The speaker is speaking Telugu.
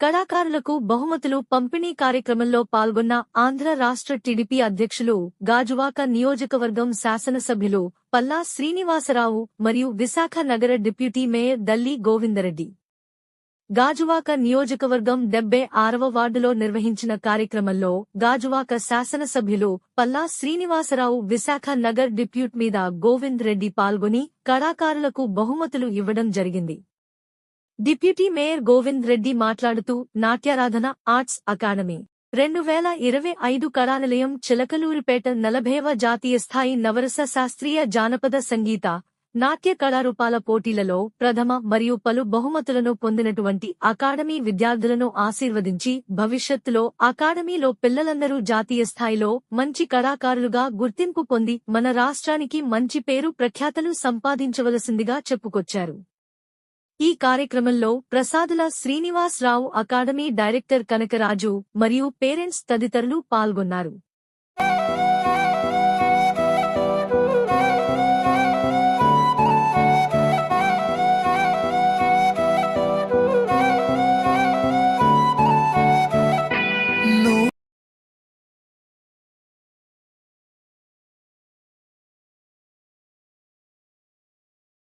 కళాకారులకు బహుమతులు పంపిణీ కార్యక్రమంలో పాల్గొన్న ఆంధ్ర రాష్ట్ర టీడీపీ అధ్యక్షులు గాజువాక నియోజకవర్గం శాసనసభ్యులు పల్లా శ్రీనివాసరావు మరియు విశాఖ నగర డిప్యూటీ మేయర్ దల్లి గోవిందరెడ్డి. గాజువాక నియోజకవర్గం డెబ్బై ఆరవ వార్డులో నిర్వహించిన కార్యక్రమంలో గాజువాక శాసనసభ్యులు పల్లా శ్రీనివాసరావు విశాఖ నగర్ డిప్యూట్ మీద గోవింద్ రెడ్డి పాల్గొని కళాకారులకు బహుమతులు ఇవ్వడం జరిగింది. డిప్యూటీ మేయర్ గోవింద్ రెడ్డి మాట్లాడుతూ నాట్యారాధన ఆర్ట్స్ అకాడమీ. రెండు వేల ఇరవై ఐదు కళానిలయం చిలకలూరిపేట నలభైవ జాతీయ స్థాయి నవరస శాస్త్రీయ జానపద సంగీత నాట్య కళారూపాల పోటీలలో ప్రథమ మరియు పలు బహుమతులను పొందినటువంటి అకాడమీ విద్యార్థులను ఆశీర్వదించి భవిష్యత్తులో అకాడమీలో పిల్లలందరూ జాతీయ స్థాయిలో మంచి కళాకారులుగా గుర్తింపు పొంది మన రాష్ట్రానికి మంచి పేరు ప్రఖ్యాతలు సంపాదించవలసిందిగా చెప్పుకొచ్చారు. ఈ కార్యక్రమంలో ప్రసాదుల శ్రీనివాసరావు అకాడమీ డైరెక్టర్ కనకరాజు మరియు పేరెంట్స్ తదితరులు పాల్గొన్నారు.